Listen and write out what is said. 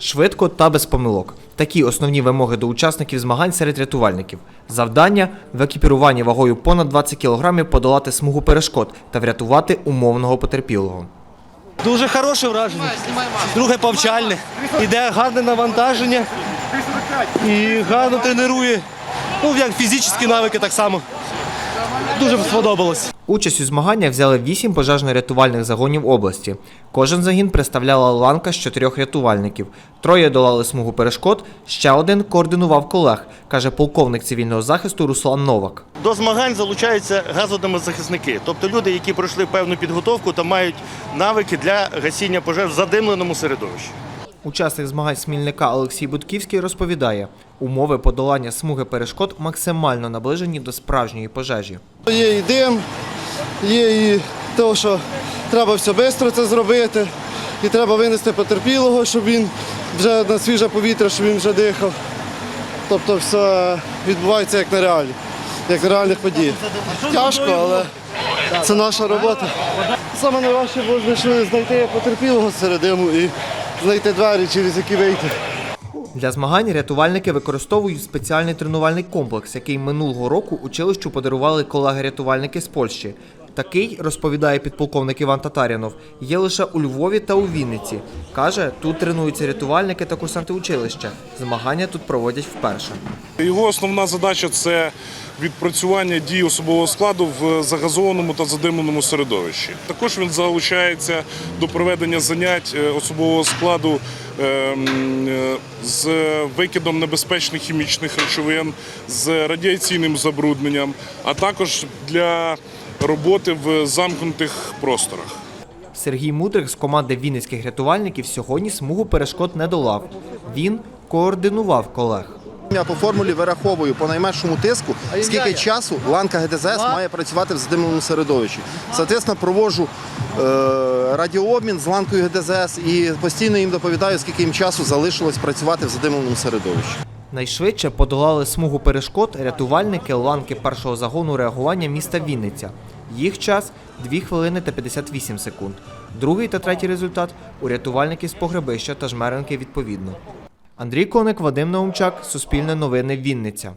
Швидко та без помилок. Такі основні вимоги до учасників змагань серед рятувальників. Завдання в екіпіруванні вагою понад 20 кг подолати смугу перешкод та врятувати умовного потерпілого. Дуже хороше враження. Друге повчальне. Іде гарне навантаження і гарно тренує. Ну, як фізичні навики так само. Дуже сподобалось. Участь у змаганнях взяли 8 пожежно-рятувальних загонів області. Кожен загін представляла ланка з чотирьох рятувальників. Троє долали смугу перешкод, ще один координував колег, каже полковник цивільного захисту Руслан Новак. До змагань залучаються газодомозахисники, тобто люди, які пройшли певну підготовку та мають навики для гасіння пожеж в задимленому середовищі. Учасник змагань Смільника Олексій Будківський розповідає, умови подолання смуги перешкод максимально наближені до справжньої пожежі. Є і дим, є і те, що треба все швидко це зробити, і треба винести потерпілого, щоб він вже на свіже повітря, щоб він вже дихав. Тобто все відбувається як на реалі, як на реальних подіях. Тяжко, але це наша робота. Саме найважче було знайти потерпілого серед диму знайти двері, через які вийти. Для змагань рятувальники використовують спеціальний тренувальний комплекс, який минулого року училищу подарували колеги-рятувальники з Польщі. Такий, розповідає підполковник Іван Татарянов, є лише у Львові та у Вінниці. Каже, тут тренуються рятувальники та курсанти училища. Змагання тут проводять вперше. Його основна задача це відпрацювання дій особового складу в загазованому та задимленому середовищі. Також він залучається до проведення занять е, особового складу е, м, е, з викидом небезпечних хімічних речовин, з радіаційним забрудненням, а також для роботи в замкнутих просторах. Сергій Мудрик з команди вінницьких рятувальників сьогодні смугу перешкод не долав. Він координував колег. Я по формулі вираховую по найменшому тиску, скільки часу ланка ГДЗС має працювати в задимленому середовищі. Соответственно, проводжу е, радіообмін з ланкою ГДЗС і постійно їм доповідаю, скільки їм часу залишилось працювати в задимленому середовищі. Найшвидше подолали смугу перешкод рятувальники ланки першого загону реагування міста Вінниця. Їх час 2 хвилини та 58 секунд. Другий та третій результат у рятувальників з погребища та жмеренки відповідно. Андрій Коник, Вадим Наумчак, Суспільне новини Вінниця.